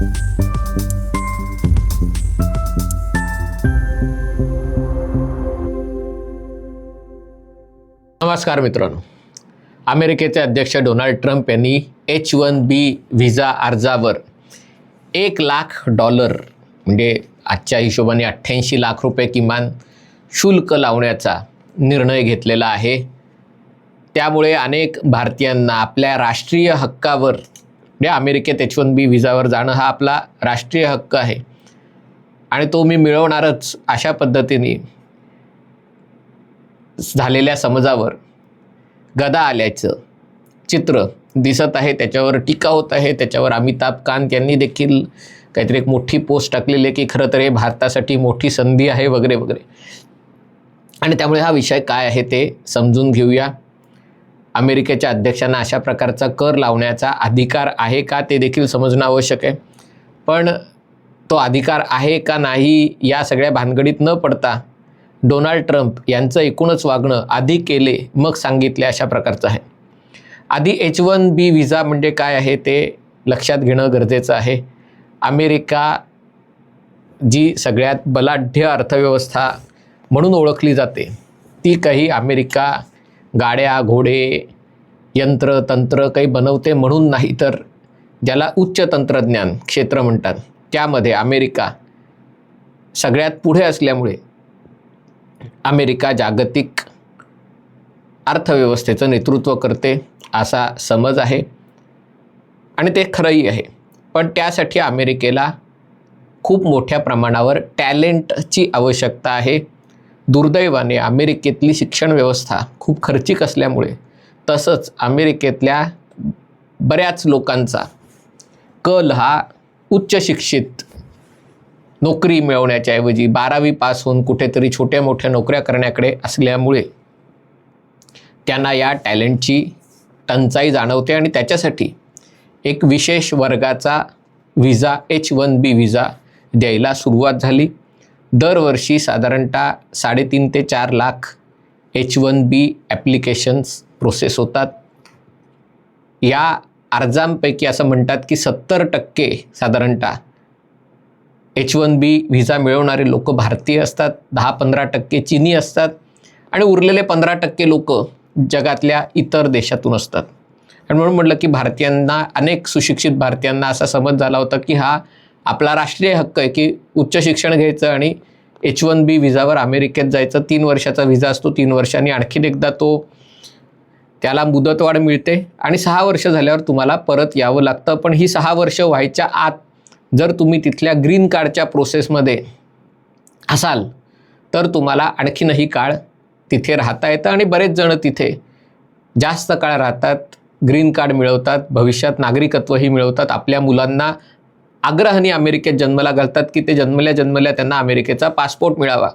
नमस्कार मित्रांनो. अमेरिकेचे अध्यक्ष डोनाल्ड ट्रम्प यांनी एच वन बी व्हिसा अर्जावर एक लाख डॉलर म्हणजे आजच्या हिशोबाने अठ्ठ्याऐंशी लाख रुपये किमान शुल्क लावण्याचा निर्णय घेतलेला आहे. त्यामुळे अनेक भारतीयांना आपल्या राष्ट्रीय हक्कावर म्हणजे अमेरिकेत एच वन बी व्हिजावर जाणं हा आपला राष्ट्रीय हक्क आहे. आणि तो मी मिळवणारच अशा पद्धतीने झालेल्या समाजावर गदा आल्याचं चित्र दिसत आहे. त्याच्यावर टीका होत आहे. त्याच्यावर अमिताभ कांत यांनी देखील काहीतरी एक मोठी पोस्ट टाकलेली आहे की खरं तर हे भारतासाठी मोठी संधी आहे वगैरे वगैरे. आणि त्यामुळे हा विषय काय आहे ते समजून घेऊया. अमेरिकेच्या अध्यक्षांना अशा प्रकारचा कर लावण्याचा अधिकार आहे का ते देखील समजणं आवश्यक आहे. पण तो अधिकार आहे का नाही या सगळ्या भानगडीत न पडता डोनाल्ड ट्रम्प यांचं एकूणच वागणं आधी केले मग सांगितले अशा प्रकारचं आहे. आधी एच वन बी व्हिसा म्हणजे काय आहे ते लक्षात घेणं गरजेचं आहे. अमेरिका जी सगळ्यात बलाढ्य अर्थव्यवस्था म्हणून ओळखली जाते ती काही अमेरिका गाड्या घोडे यंत्र तंत्र काही बनवते म्हणून नाही तर ज्याला उच्च तंत्रज्ञान क्षेत्र म्हणतात. त्यामध्ये अमेरिका सगळ्यात पुढे असल्यामुळे अमेरिका जागतिक अर्थव्यवस्थेचं नेतृत्व करते असा समज आहे आणि ते खरंही आहे. पण त्यासाठी अमेरिकेला खूप मोठ्या प्रमाणावर टॅलेंटची आवश्यकता आहे. दुर्दैवाने अमेरिकेतली शिक्षण व्यवस्था खूप खर्चिक असल्यामुळे तसंच अमेरिकेतल्या बऱ्याच लोकांचा कल हा उच्च शिक्षित नोकरी मिळवण्याच्या ऐवजी बारावी पास होऊन कुठेतरी छोट्या मोठ्या नोकऱ्या करण्याकडे असल्यामुळे त्यांना या टॅलेंटची टंचाई जाणवते आणि त्याच्यासाठी एक विशेष वर्गाचा visa H one B visa द्यायला सुरुवात झाली. दरवर्षी साधारणतः साडेतीन ते चार lakh H one B applications process होतात. या अर्जांपैकी असं म्हणतात की सत्तर टक्के साधारणतः एच वन बी व्हिसा मिळवणारे लोक भारतीय असतात दहा पंधरा टक्के चीनी असतात आणि उरलेले पंधरा टक्के लोक जगातल्या इतर देशातून असतात. आणि म्हणून म्हटलं की भारतीयांना अनेक सुशिक्षित भारतीयांना असा समज झाला होता की हा आपला राष्ट्रीय हक्क आहे की उच्च शिक्षण घ्यायचं आणि एच वन बी विजावर अमेरिकेत जायचं. तीन वर्षाचा विजा असतो. तीन वर्षांनी आणखीन एकदा तो त्याला मुदतवाढ मिळते आणि सहा वर्ष झाल्यावर तुम्हाला परत यावं लागतं. पण ही सहा वर्ष व्हायच्या आत जर तुम्ही तिथल्या ग्रीन कार्डच्या प्रोसेसमध्ये असाल तर तुम्हाला आणखीनही काळ तिथे राहता येतं आणि बरेच जण तिथे जास्त काळ राहतात ग्रीन कार्ड मिळवतात भविष्यात नागरिकत्वही मिळवतात. आपल्या मुलांना आग्रहाने अमेरिकेत जन्माला घालतात की ते जन्मल्या जन्मल्या त्यांना अमेरिकेचा पासपोर्ट मिळावा.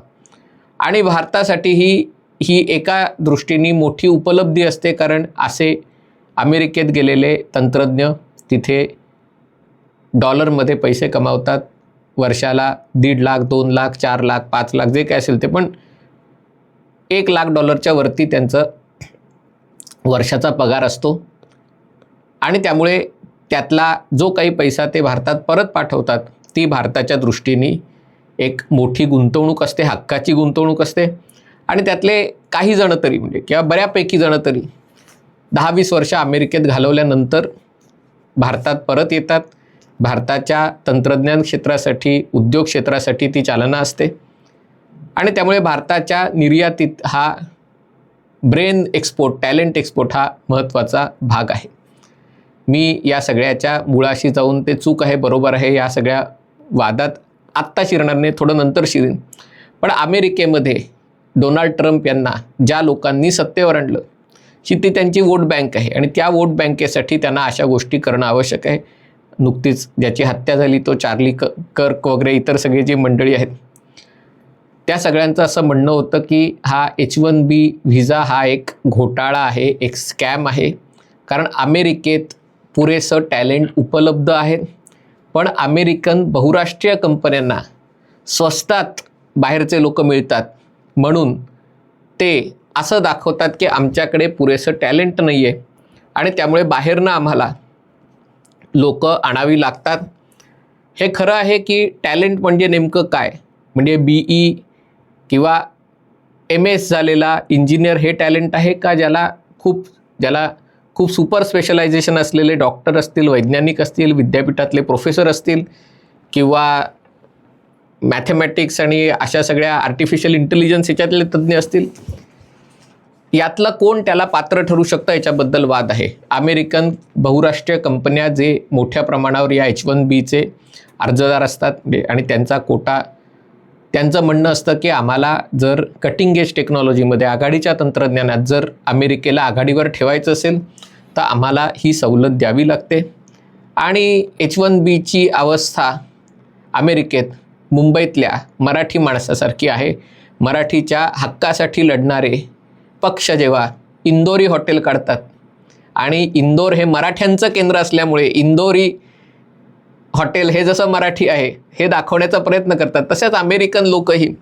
आणि भारतासाठी ही ही एका दृष्टीने मोठी उपलब्धी असते कारण असे अमेरिकेत गेलेले तंत्रज्ञ तिथे डॉलरमध्ये पैसे कमावतात. वर्षाला दीड लाख दोन लाख चार लाख पाच लाख जे काय असेल ते. पण एक लाख डॉलरच्या वरती त्यांचं वर्षाचा पगार असतो. आणि त्यामुळे त्यातला जो काही पैसा ते भारतात परत पाठवतात ती भारताच्या दृष्टीने एक मोठी गुंतवणूक असते हक्काची गुंतवणूक असते. आणि त्यातले काही जणं तरी म्हणजे किंवा बऱ्यापैकी जणं तरी दहा वीस वर्ष अमेरिकेत घालवल्यानंतर भारतात परत येतात. भारताच्या तंत्रज्ञान क्षेत्रासाठी उद्योग क्षेत्रासाठी ती चालना असते. आणि त्यामुळे भारताच्या निर्यातीत हा ब्रेन एक्सपोर्ट टॅलेंट एक्सपोर्ट हा महत्त्वाचा भाग आहे. मी या सगळ्याच्या मुळाशी जाऊन ते चूक आहे बरोबर आहे या सगळ्या वादात आत्ता शिरणार नाही थोडं नंतर शिरेन. पण अमेरिकेमध्ये डोनाल्ड ट्रम्प यांना ज्या लोकांनी सत्तेवर आणलं की ती त्यांची वोट बँक आहे आणि त्या वोट बँकेसाठी त्यांना अशा गोष्टी करणं आवश्यक आहे. नुकतीच ज्याची हत्या झाली तो चार्ली क कर्क वगैरे इतर सगळी जी मंडळी आहेत त्या सगळ्यांचं असं म्हणणं होतं की हा एच वन बी व्हिजा हा एक घोटाळा आहे एक स्कॅम आहे. कारण अमेरिकेत पुरेसं टॅलेंट उपलब्ध आहे. पण अमेरिकन बहुराष्ट्रीय कंपन्यांना स्वस्तात बाहेरचे लोक मिळतात. म्हणून ते असं दाखवतात की आमच्याकडे पुरेसं टॅलेंट नाही आहे आणि त्यामुळे बाहेरनं आम्हाला लोक आणावी लागतात. हे खरं आहे की टॅलेंट म्हणजे नेमकं काय? म्हणजे बी ई किंवा एम एस झालेला इंजिनियर हे टॅलेंट आहे का ज्याला खूप ज्याला खूप सुपर स्पेशलायझेशन असलेले डॉक्टर असतील वैज्ञानिक असतील विद्यापीठातले प्रोफेसर असतील किंवा मॅथमॅटिक्स आणि अशा सगळ्या आर्टिफिशियल इंटेलिजन्स याच्यातले तज्ज्ञ असतील यातलं कोण त्याला पात्र ठरू शकतं याच्याबद्दल वाद आहे. अमेरिकन बहुराष्ट्रीय कंपन्या जे मोठ्या प्रमाणावर या एच वन बीचे अर्जदार असतात म्हणजे, आणि त्यांचा कोटा त्यांचं म्हणणं असतं की आम्हाला जर कटिंग एज टेक्नॉलॉजीमध्ये आघाडीच्या तंत्रज्ञानात जर अमेरिकेला आघाडीवर ठेवायचं असेल तर आम्हाला ही सवलत द्यावी लागते. आणि एच वन बीची अवस्था अमेरिकेत मुंबईतल्या मराठी माणसासारखी आहे. मराठीच्या हक्कासाठी लढणारे पक्ष जेव्हा इंदोरी हॉटेल काढतात आणि इंदोर हे मराठ्यांचं केंद्र असल्यामुळे इंदोरी हॉटेल हे जसं मराठी आहे हे दाखवण्याचा प्रयत्न करतात तसेच अमेरिकन लोकही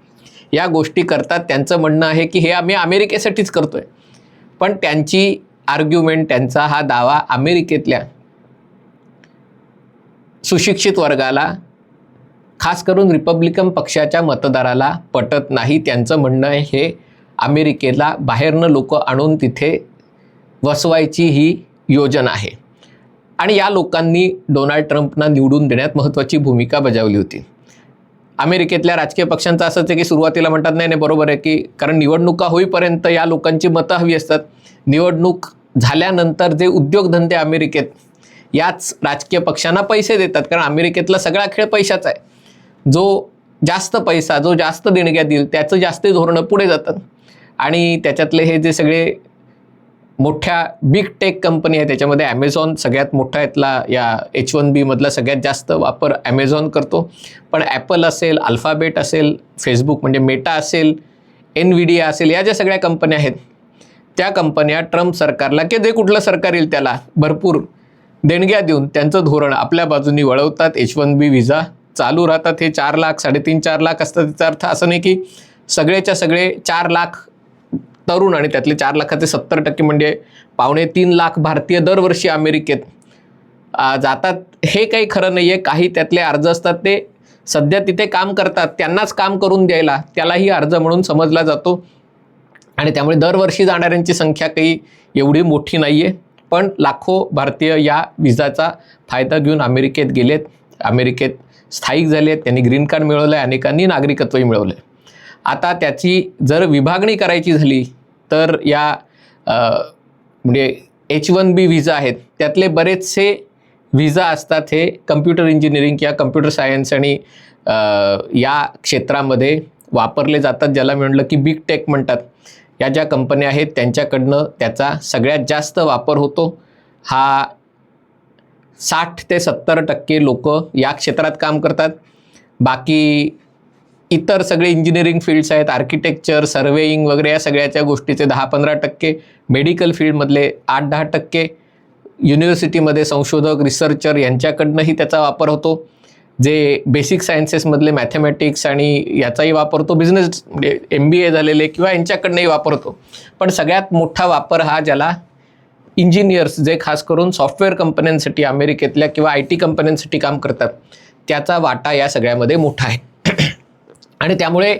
या गोष्टी करतात. त्यांचं म्हणणं आहे की हे आम्ही अमेरिकेसाठीच करतो आहे पण त्यांची आर्ग्युमेंट त्यांचा हा दावा अमेरिकेतल्या सुशिक्षित वर्गाला खास करून रिपब्लिकन पक्षाच्या मतदाराला पटत नाही. त्यांचं म्हणणं आहे हे अमेरिकेला बाहेरनं लोक आणून तिथे वसवायची ही योजना आहे. आणि या लोकांनी डोनाल्ड ट्रम्पना निवडून देण्यात महत्त्वाची भूमिका बजावली होती. अमेरिकेतल्या राजकीय पक्षांचं असंच आहे की सुरुवातीला म्हणतात नाही नाही बरोबर आहे की कारण निवडणुका होईपर्यंत या लोकांची मतं हवी असतात. निवडणूक झाल्यानंतर जे उद्योगधंदे अमेरिकेत याच राजकीय पक्षांना पैसे देतात कारण अमेरिकेतला सगळा खेळ पैशाचा आहे. जो जास्त पैसा जो जास्त देणग्या देईल त्याचं जास्त धोरणं पुढे जातात आणि त्याच्यातले हे जे सगळे मोठ्या बिग टेक कंपनी आहे. त्याच्यामध्ये ॲमेझॉन सगळ्यात मोठा यातला या एच वन बीमधला सगळ्यात जास्त वापर ॲमेझॉन करतो. पण ॲपल असेल अल्फाबेट असेल फेसबुक म्हणजे मेटा असेल एनव्हिडिया असेल या ज्या सगळ्या कंपन्या आहेत त्या कंपन्या ट्रम्प सरकारला की जे कुठलं सरकार येईल त्याला भरपूर देणग्या देऊन त्यांचं धोरण आपल्या बाजूनी वळवतात. एच वन बी व्हिजा चालू राहतात. हे चार लाख साडेतीन चार लाख असतात त्याचा अर्थ असं नाही की सगळेच्या सगळे चार लाख तरुण आणि त्यातले चार लाखाचे सत्तर टक्के म्हणजे पावणे तीन लाख भारतीय दरवर्षी अमेरिकेत जातात. हे काही खरं नाही आहे काही त्यातले अर्ज असतात ते सध्या तिथे काम करतात. त्यांनाच काम करून द्यायला त्यालाही अर्ज म्हणून समजला जातो. आणि त्यामुळे दरवर्षी जाणाऱ्यांची संख्या काही एवढी मोठी नाही आहे पण लाखो भारतीय या विजाचा फायदा घेऊन अमेरिकेत गेलेत. अमेरिकेत स्थायिक झाले आहेत त्यांनी ग्रीन कार्ड मिळवलं आहे अनेकांनी नागरिकत्वही मिळवलं आहे आता त्याची जर विभागणी करायची झाली तर या म्हणजे एच वन बी व्हिजा आहेत त्यातले बरेचसे व्हिजा असतात हे कम्प्युटर इंजिनिअरिंग किंवा कम्प्युटर सायन्स आणि या क्षेत्रामध्ये वापरले जातात ज्याला मी म्हटलं की बिग टेक म्हणतात. या ज्या कंपन्या आहेत त्यांच्याकडनं त्याचा सगळ्यात जास्त वापर होतो. हा साठ ते सत्तर टक्के लोक या क्षेत्रात काम करतात. बाकी इतर सगळे इंजिनिअरिंग फील्ड्स आहेत आर्किटेक्चर सर्वेईंग वगैरे या सगळ्याच्या गोष्टीचे दहा पंधरा टक्के मेडिकल फील्डमधले आठ दहा टक्के युनिव्हर्सिटीमध्ये संशोधक रिसर्चर यांच्याकडनंही त्याचा वापर होतो. जे बेसिक सायन्सेसमधले मॅथमॅटिक्स आणि याचाही वापर होतो बिझनेस म्हणजे एम बी ए झालेले किंवा यांच्याकडनंही वापर होतो. पण सगळ्यात मोठा वापर हा ज्याला इंजिनियर्स जे खास करून सॉफ्टवेअर कंपन्यांसाठी अमेरिकेतल्या किंवा आय टी कंपन्यांसाठी काम करतात त्याचा वाटा या सगळ्यामध्ये मोठा आहे. आणि त्यामुळे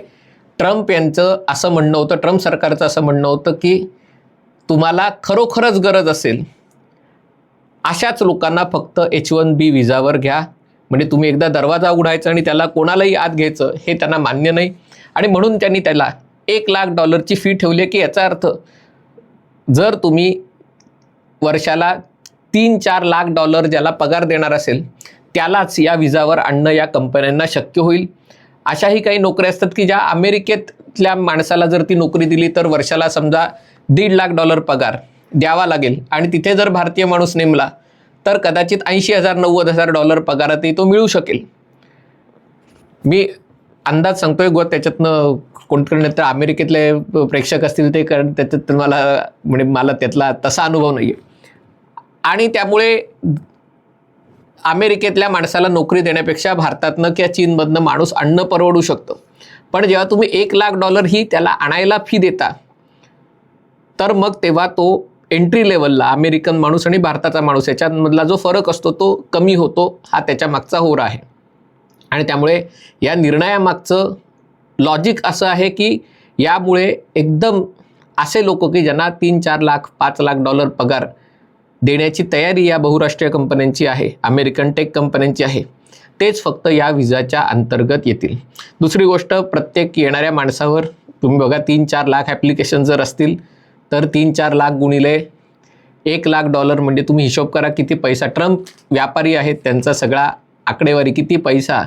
ट्रम्प यांचं असं म्हणणं होतं ट्रम्प सरकारचं असं म्हणणं होतं की तुम्हाला खरोखरच गरज असेल अशाच लोकांना फक्त एच वन बी विजावर घ्या. म्हणजे तुम्ही एकदा दरवाजा उघडायचा आणि त्याला कोणालाही आत घ्यायचं हे त्यांना मान्य नाही. आणि म्हणून त्यांनी त्याला एक लाख डॉलरची फी ठेवली आहे की याचा अर्थ जर तुम्ही वर्षाला तीन चार लाख डॉलर ज्याला पगार देणार असेल त्यालाच या विजावर आणणं या कंपन्यांना शक्य होईल. अशाही काही नोकऱ्या असतात की ज्या अमेरिकेतल्या माणसाला जर ती नोकरी दिली तर वर्षाला समजा दीड लाख डॉलर पगार द्यावा लागेल. आणि तिथे जर भारतीय माणूस नेमला तर कदाचित ऐंशी हजार नव्वद हजार डॉलर पगारातही तो मिळू शकेल. मी अंदाज सांगतोय गो त्याच्यातनं कोणकडे तर अमेरिकेतले प्रेक्षक असतील ते कारण त्याच्यात मला म्हणजे मला त्यातला तसा अनुभव नाही आहे आणि त्यामुळे अमेरिकेतल्या माणसाला नोकरी देण्यापेक्षा भारतातनं किंवा चीनमधनं माणूस अन्न परवडू शकतं. पण जेव्हा तुम्ही एक लाख डॉलर ही त्याला आणायला फी देता तर मग तेव्हा तो एंट्री लेवलला अमेरिकन माणूस आणि भारताचा माणूस याच्यामधला जो फरक असतो तो कमी होतो हा त्याच्या मागचा होर आहे. आणि त्यामुळे या निर्णयामागचं लॉजिक असं आहे की यामुळे एकदम असे लोक की ज्यांना तीन चार लाख पाच लाख डॉलर पगार देण्याची तयारी या बहुराष्ट्रीय कंपन्यांची आहे. अमेरिकन टेक कंपन्यांची आहे. तेच फक्त या विजाच्या अंतर्गत येतील. दुसरी गोष्ट प्रत्येक येणाऱ्या माणसावर तुम्ही बघा तीन चार लाख ॲप्लिकेशन जर असतील तर तीन चार लाख गुणिले एक लाख डॉलर म्हणजे तुम्ही हिशोब करा किती पैसा. ट्रम्प व्यापारी आहेत त्यांचा सगळा आकडेवारी किती पैसा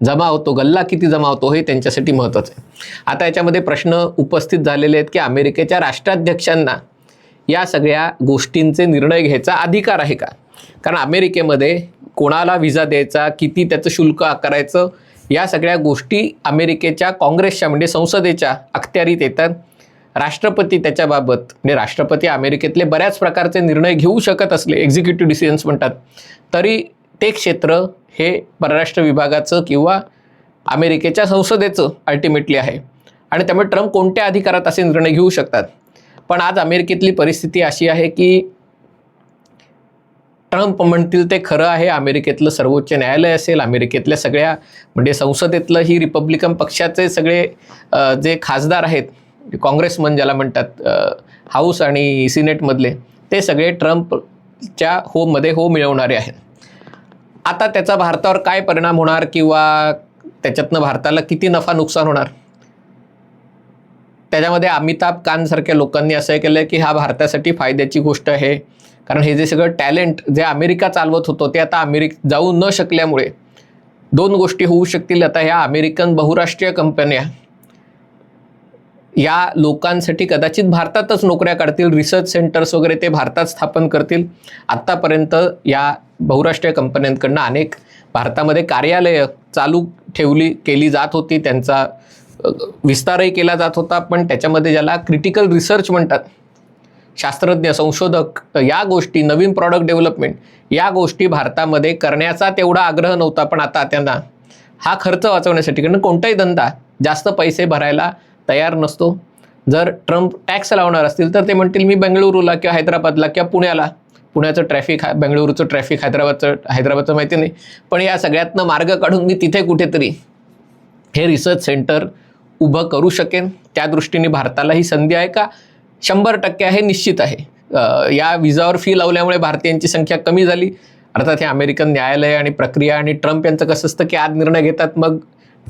जमा होतो गल्ला किती जमा होतो हे त्यांच्यासाठी महत्त्वाचं आहे. आता याच्यामध्ये प्रश्न उपस्थित झालेले आहेत की अमेरिकेच्या राष्ट्राध्यक्षांना या सगळ्या गोष्टींचे निर्णय घ्यायचा अधिकार आहे का? कारण अमेरिकेमध्ये कोणाला व्हिसा द्यायचा किती त्याचं शुल्क आकारायचं या सगळ्या गोष्टी अमेरिकेच्या काँग्रेसच्या म्हणजे संसदेच्या अखत्यारीत येतात. राष्ट्रपती त्याच्याबाबत म्हणजे राष्ट्रपती अमेरिकेतले बऱ्याच प्रकारचे निर्णय घेऊ शकत असले एक्झिक्युटिव्ह डिसिजन्स म्हणतात तरी ते क्षेत्र हे परराष्ट्र विभागाचं किंवा अमेरिकेच्या संसदेचं अल्टिमेटली आहे. आणि त्यामुळे ट्रम्प कोणत्या अधिकारात असे निर्णय घेऊ शकतात? पण आज अमेरिकेतली परिस्थिती अशी आहे की ट्रम्प म्हणतील ते खरं आहे अमेरिकेतलं सर्वोच्च न्यायालय असेल अमेरिकेतल्या सगळ्या म्हणजे संसदेतलं ही रिपब्लिकन पक्षाचे सगळे जे खासदार आहेत काँग्रेसमन ज्याला म्हणतात हाऊस आणि सिनेटमधले ते सगळे ट्रम्पच्या होमध्ये हो मिळवणारे आहेत. आता त्याचा भारतावर काय परिणाम होणार किंवा त्याच्यातनं भारताला किती नफा नुकसान होणार? त्याच्यामध्ये अमिताभ कानसारख्या लोकांनी असं केलं की हा भारतासाठी फायद्याची गोष्ट आहे. कारण हे जे सगळं टॅलेंट जे अमेरिका चालवत होतं ते आता अमेरिक जाऊ न शकल्यामुळे दोन गोष्टी होऊ शकतील. आता ह्या अमेरिकन बहुराष्ट्रीय कंपन्या या लोकांसाठी कदाचित भारतातच नोकऱ्या काढतील रिसर्च सेंटर्स वगैरे ते भारतात स्थापन करतील. आत्तापर्यंत या बहुराष्ट्रीय कंपन्यांकडनं अनेक भारतामध्ये कार्यालयं चालू ठेवली केली जात होती. त्यांचा विस्तारही केला जात होता पण त्याच्यामध्ये ज्याला क्रिटिकल रिसर्च म्हणतात शास्त्रज्ञ संशोधक या गोष्टी नवीन प्रॉडक्ट डेव्हलपमेंट या गोष्टी भारतामध्ये करण्याचा तेवढा आग्रह नव्हता पण आता त्यांना हा खर्च वाचवण्यासाठी कारण कोणताही धंदा जास्त पैसे भरायला तयार नसतो. जर ट्रम्प टॅक्स लावणार असतील तर ते म्हणतील मी बेंगळुरूला किंवा हैदराबादला किंवा पुण्याला. पुण्याचं ट्रॅफिक हा बेंगळुरूचं ट्रॅफिक हैदराबादचं हैदराबादचं माहिती नाही. पण या सगळ्यातनं मार्ग काढून मी तिथे कुठेतरी हे रिसर्च सेंटर उभं करू शकेन. त्या दृष्टीने भारताला ही संधी आहे का? शंभर टक्के आहे निश्चित आहे. या विजावर फी लावल्यामुळे भारतीयांची संख्या कमी झाली. अर्थात हे अमेरिकन न्यायालय आणि प्रक्रिया आणि ट्रम्प यांचं कसं असतं की आज निर्णय घेतात मग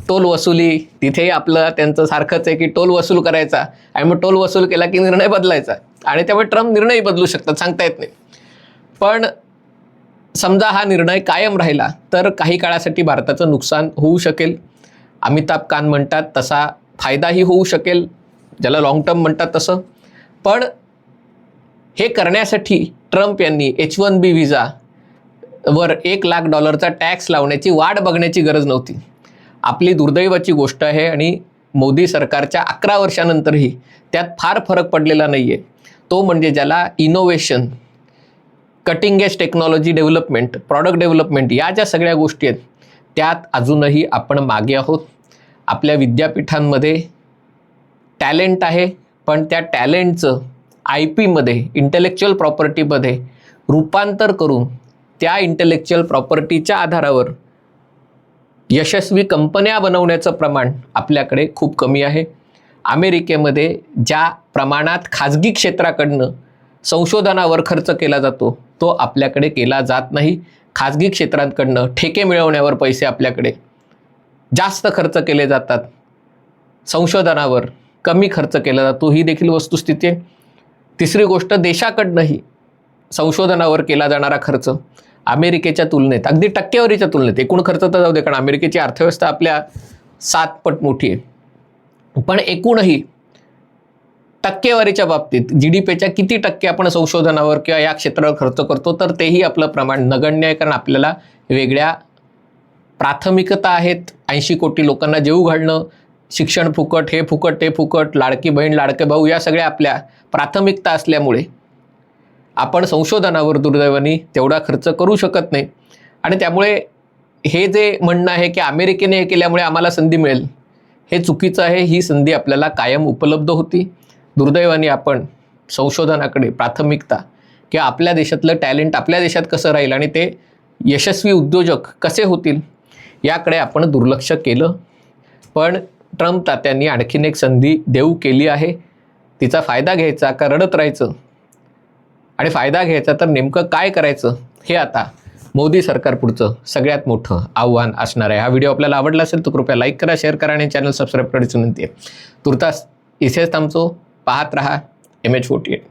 टोल वसुली तिथेही आपलं त्यांचं सारखंच आहे की टोल वसूल करायचा. आणि मग टोल वसूल केला की निर्णय बदलायचा. आणि त्यामुळे ट्रम्प निर्णय बदलू शकतात सांगता येत नाही. पण समजा हा निर्णय कायम राहिला तर काही काळासाठी भारताचं नुकसान होऊ शकेल. अमिताभ कान म्हणतात तसा फायदाही होऊ शकेल ज्याला लाँग टर्म म्हणतात तसं. पण हे करण्यासाठी ट्रम्प यांनी एच वन बी व्हिजा वर एक लाख डॉलरचा टॅक्स लावण्याची वाट बघण्याची गरज नव्हती. आपली दुर्दैवाची गोष्ट आहे आणि मोदी सरकारच्या अकरा वर्षानंतरही त्यात फार फरक पडलेला नाही आहे तो म्हणजे ज्याला innovation cutting edge technology development product development या ज्या सगळ्या गोष्टी आहेत त्यात अजूनही आपण मागे आहोत. आपल्या विद्यापीठांमध्ये टॅलेंट आहे पण त्या टॅलेंटचं आय पीमध्ये इंटेलेक्च्युअल प्रॉपर्टीमध्ये रूपांतर करून त्या इंटेलेक्च्युअल प्रॉपर्टीच्या आधारावर यशस्वी कंपन्या बनवण्याचं प्रमाण आपल्याकडे खूप कमी आहे. अमेरिकेमध्ये ज्या प्रमाणात खाजगी क्षेत्राकडनं संशोधनावर खर्च केला जातो तो आपल्याकडे केला जात नाही. खाजगी क्षेत्रांकडनं ठेके मिळवण्यावर पैसे आपल्याकडे जास्त खर्च केले जातात. संशोधनावर कमी खर्च केला जातो. ही देखील वस्तुस्थिती आहे. तिसरी गोष्ट देशाकडनंही संशोधनावर केला जाणारा खर्च अमेरिकेच्या तुलनेत अगदी टक्केवारीच्या तुलनेत एकूण खर्च तर जाऊ दे कारण अमेरिकेची अर्थव्यवस्था आपल्या सात पट मोठी आहे. पण एकूणही टक्केवारीच्या बाबतीत जी डी पीच्या किती टक्के आपण संशोधनावर किंवा या क्षेत्रावर खर्च करतो तर तेही आपलं प्रमाण नगण्य आहे कारण आपल्याला वेगळ्या प्राथमिकता आहेत. ऐंशी कोटी लोकांना जेऊ घालणं शिक्षण फुकट हे फुकट ते फुकट लाडकी बहीण लाडके भाऊ या सगळ्या आपल्या प्राथमिकता असल्यामुळे आपण संशोधनावर दुर्दैवाने तेवढा खर्च करू शकत नाही. आणि त्यामुळे हे जे म्हणणं आहे की अमेरिकेने हे केल्यामुळे आम्हाला संधी मिळेल हे चुकीचं आहे. ही संधी आपल्याला कायम उपलब्ध होती. दुर्दैवाने आपण संशोधनाकडे प्राथमिकता किंवा आपल्या देशातलं टॅलेंट आपल्या देशात कसं राहील आणि ते यशस्वी उद्योजक कसे होतील याकडे आपण दुर्लक्ष केलं. पण ट्रम्प तात्यांनी आणखीन एक संधी देऊ केली आहे. तिचा फायदा घ्यायचा का रडत राहायचं? आणि फायदा घ्यायचा तर नेमकं काय करायचं? हे आता मोदी सरकार पुढचं सगळ्यात मोठं आव्हान असणार आहे. हा व्हिडिओ आपल्याला आवडला असेल तर कृपया लाईक करा शेअर करा आणि चॅनल सबस्क्राईब करायची विनंती आहे. तुर्तास इथेच थांबतो. पाहत रहा. M H forty eight